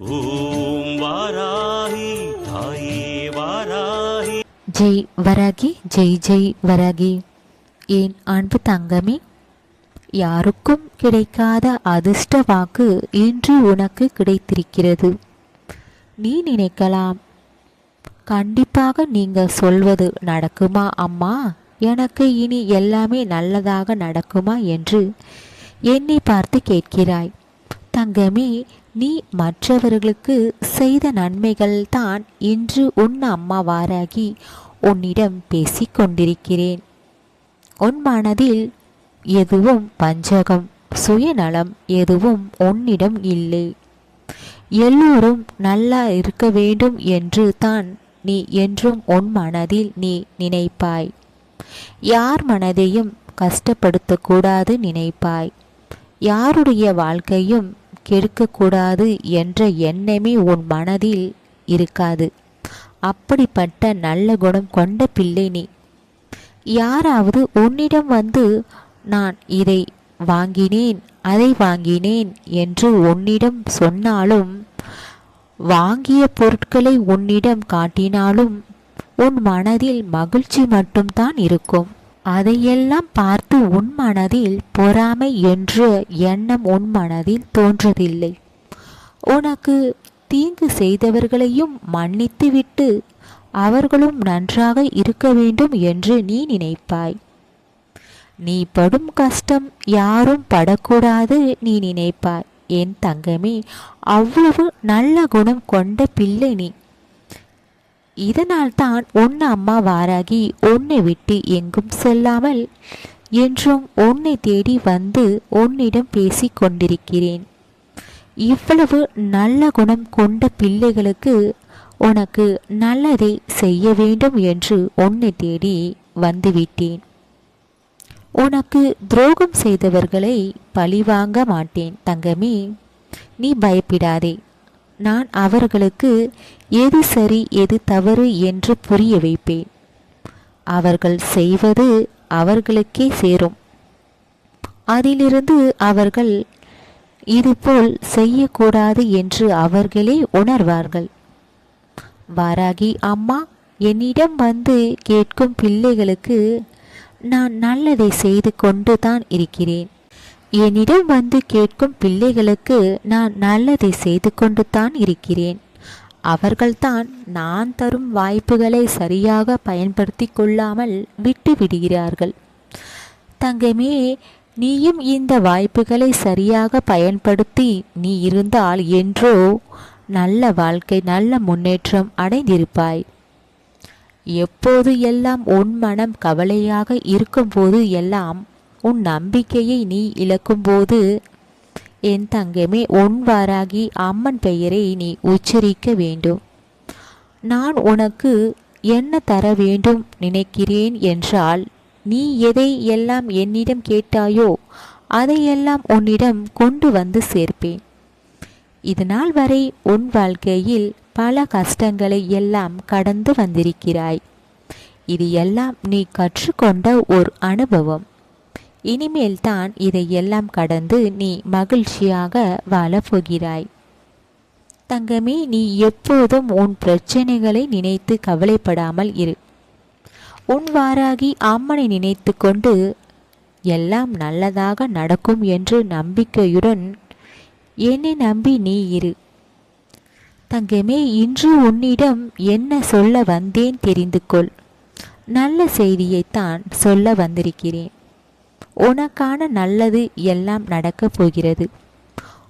ஓம் வாராகி தாயே வாராகி. ஜெய் வராகி ஜெய் ஜெய் வராகி. ஏன் அன்பு தங்கமே யாருக்கும் கிடைக்காத அதிர்ஷ்ட வாக்கு இன்று உனக்கு கிடைத்திருக்கிறது. நீ நினைக்கலாம் கண்டிப்பாக நீங்கள் சொல்வது நடக்குமா அம்மா? எனக்கு இனி எல்லாமே நல்லதாக நடக்குமா என்று என்னை பார்த்து கேட்கிறாய். தங்கமே நீ மற்றவர்களுக்கு செய்த நன்மைகள் தான் இன்று உன் அம்மாவாராகி உன்னிடம் பேசிக் கொண்டிருக்கிறேன் உன் மனதில் எதுவும் பஞ்சகம் சுயநலம் எதுவும் உன்னிடம் இல்லை. எல்லோரும் நல்லா இருக்க வேண்டும் என்று தான் நீ என்றும் உன் மனதில் நீ நினைப்பாய். யார் மனதையும் கஷ்டப்படுத்தக்கூடாது நினைப்பாய். யாருடைய வாழ்க்கையும் கெடுக்கக்கூடாது என்ற எண்ணமே உன் மனதில் இருக்காது. அப்படிப்பட்ட நல்ல குணம் கொண்ட பிள்ளை நீ. யாராவது உன்னிடம் வந்து நான் இதை வாங்கினேன் அதை வாங்கினேன் என்று உன்னிடம் சொன்னாலும் வாங்கிய பொருட்களை உன்னிடம் காட்டினாலும் உன் மனதில் மகிழ்ச்சி மட்டும்தான் இருக்கும். அதையெல்லாம் பார்த்து உன் மனதில் பொறாமை என்ற எண்ணம் உன் மனதில் தோன்றதில்லை. உனக்கு தீங்கு செய்தவர்களையும் மன்னித்துவிட்டு அவர்களும் நன்றாக இருக்க வேண்டும் என்று நீ நினைப்பாய். நீ படும் கஷ்டம் யாரும் படக்கூடாது நீ நினைப்பாய். என் தங்கமே அவ்வளவு நல்ல குணம் கொண்ட பிள்ளை நீ. இதனால்தான் உன் அம்மா வாராகி உன்னை விட்டு எங்கும் செல்லாமல் என்றும் உன்னை தேடி வந்து உன்னிடம் பேசி கொண்டிருக்கிறேன். இவ்வளவு நல்ல குணம் கொண்ட பிள்ளைகளுக்கு உனக்கு நல்லதை செய்ய வேண்டும் என்று உன்னை தேடி வந்துவிட்டேன். உனக்கு துரோகம் செய்தவர்களை பழிவாங்க மாட்டேன் தங்கமே. நீ பயப்படாதே. நான் அவர்களுக்கு எது சரி எது தவறு என்று புரிய வைப்பேன். அவர்கள் செய்வது அவர்களுக்கே சேரும். அதிலிருந்து அவர்கள் இதுபோல் செய்யக்கூடாது என்று அவர்களே உணர்வார்கள். வாராகி அம்மா என்னிடம் வந்து கேட்கும் பிள்ளைகளுக்கு நான் நல்லதை செய்து கொண்டு தான் இருக்கிறேன். என்னிடம் வந்து கேட்கும் பிள்ளைகளுக்கு நான் நல்லதை செய்து கொண்டு தான் இருக்கிறேன். அவர்கள்தான் நான் தரும் வாய்ப்புகளை சரியாக பயன்படுத்தி கொள்ளாமல் விட்டு விடுகிறார்கள். தங்கமே நீயும் இந்த வாய்ப்புகளை சரியாக பயன்படுத்தி நீ இருந்தால் என்றோ நல்ல வாழ்க்கை நல்ல முன்னேற்றம் அடைந்திருப்பாய். எப்போது எல்லாம் உன் மனம் கவலையாக இருக்கும்போது எல்லாம் உன் நம்பிக்கையை நீ இழக்கும்போது என் தங்கமே உன் வாராகி அம்மன் பெயரை நீ உச்சரிக்க வேண்டும். நான் உனக்கு என்ன தர வேண்டும் நினைக்கிறேன் என்றால் நீ எதை எல்லாம் என்னிடம் கேட்டாயோ அதையெல்லாம் உன்னிடம் கொண்டு வந்து சேர்ப்பேன். இதனால் வரை உன் வாழ்க்கையில் பல கஷ்டங்களை எல்லாம் கடந்து வந்திருக்கிறாய். இது எல்லாம் நீ கற்றுக்கொண்ட ஒரு அனுபவம். இனிமேல் தான் இதையெல்லாம் கடந்து நீ மகிழ்ச்சியாக வாழப் போகிறாய் தங்கமே நீ எப்போதும் உன் பிரச்சனைகளை நினைத்து கவலைப்படாமல் இரு. உன் வாராகி அம்மனை நினைத்து கொண்டு எல்லாம் நல்லதாக நடக்கும் என்று நம்பிக்கையுடன் என்னை நம்பி நீ இரு. தங்கமே இன்று உன்னிடம் என்ன சொல்ல வந்தேன் தெரிந்து கொள் நல்ல செய்தியைத்தான் சொல்ல வந்திருக்கிறேன். உனக்கான நல்லது எல்லாம் நடக்கப் போகிறது.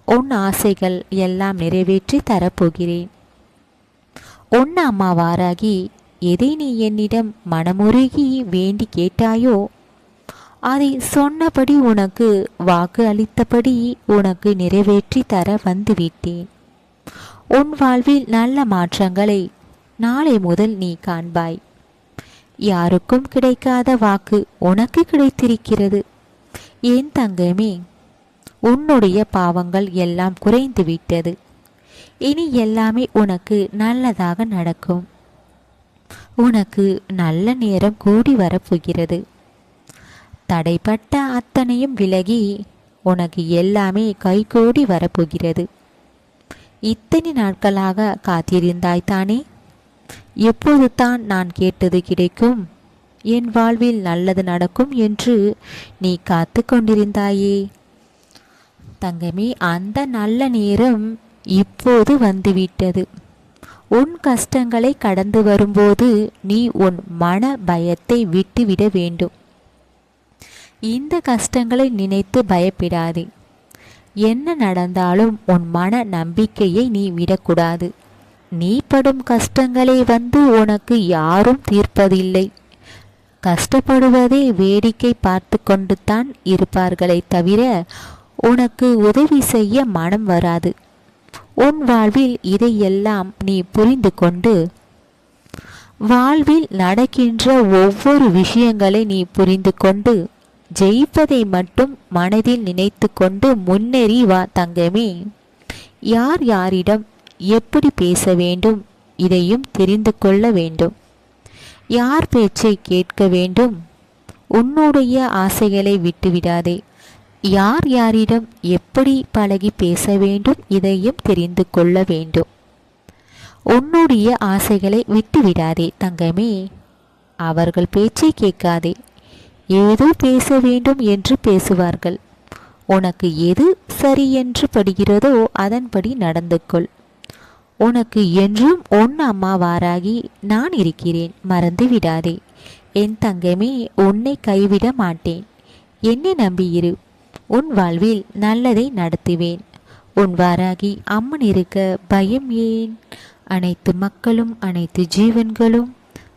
உன் ஆசைகள் எல்லாம் நிறைவேற்றி தரப்போகிறேன். உன் அம்மாவாராகி எதை நீ என்னிடம் மனமுருகி வேண்டி கேட்டாயோ அதை சொன்னபடி உனக்கு வாக்கு அளித்தபடி உனக்கு நிறைவேற்றி தர வந்துவிட்டேன். உன் வாழ்வில் நல்ல மாற்றங்களை நாளை முதல் நீ காண்பாய். யாருக்கும் கிடைக்காத வாக்கு உனக்கு கிடைத்திருக்கிறது. ஏன் தங்கமே? உன்னுடைய பாவங்கள் எல்லாம் குறைந்து விட்டது. இனி எல்லாமே உனக்கு நல்லதாக நடக்கும். உனக்கு நல்ல நேரம் கூடி வரப்போகிறது. தடைப்பட்ட அத்தனையும் விலகி உனக்கு எல்லாமே கைகூடி வரப்போகிறது. இத்தனை நாட்களாக காத்திருந்தாய் தானே? எப்போது தான் நான் கேட்டது கிடைக்கும்? என் வாழ்வில் நல்லது நடக்கும் என்று நீ காத்து கொண்டிருந்தாயே. தங்கமே அந்த நல்ல நேரம் இப்போது வந்துவிட்டது. உன் கஷ்டங்களை கடந்து வரும்போது நீ உன் மன பயத்தை விட்டுவிட வேண்டும். இந்த கஷ்டங்களை நினைத்து பயப்படாதே. என்ன நடந்தாலும் உன் மன நம்பிக்கையை நீ விடக்கூடாது. நீ படும் கஷ்டங்களை வந்து உனக்கு யாரும் தீர்ப்பதில்லை. கஷ்டப்படுவதை வேடிக்கை பார்த்து கொண்டு தான் இருப்பார்களே தவிர உனக்கு உதவி செய்ய மனம் வராது. உன் வாழ்வில் இதையெல்லாம் நீ புரிந்து கொண்டு வாழ்வில் நடக்கின்ற ஒவ்வொரு விஷயங்களை நீ புரிந்து கொண்டு ஜெயிப்பதை மட்டும் மனதில் நினைத்து கொண்டு முன்னேறி வா தங்கமே. யார் யாரிடம் எப்படி பேச வேண்டும் இதையும் தெரிந்து கொள்ள வேண்டும். யார் பேச்சை கேட்க வேண்டும்? உன்னுடைய ஆசைகளை விட்டுவிடாதே. யார் யாரிடம் எப்படி பழகி பேச வேண்டும் இதையும் தெரிந்து கொள்ள வேண்டும். உன்னுடைய ஆசைகளை விட்டுவிடாதே தங்கமே. அவர்கள் பேச்சை கேட்காதே. ஏதோ பேச வேண்டும் என்று பேசுவார்கள். உனக்கு எது சரி என்று படுகிறதோ அதன்படி நடந்து கொள் உனக்கு என்றும் உன் அம்மாவாராகி நான் இருக்கிறேன். மறந்து விடாதே. என் தங்கமே உன்னை கைவிட மாட்டேன். என்னை நம்பியிரு. உன் வாழ்வில் நல்லதை நடத்துவேன். உன் வாராகி அம்மன் இருக்க பயம் ஏன்? அனைத்து மக்களும் அனைத்து ஜீவன்களும்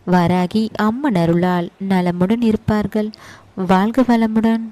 வாராகி அம்மன் அருளால் நலமுடன் இருப்பார்கள். வாழ்க வளமுடன்.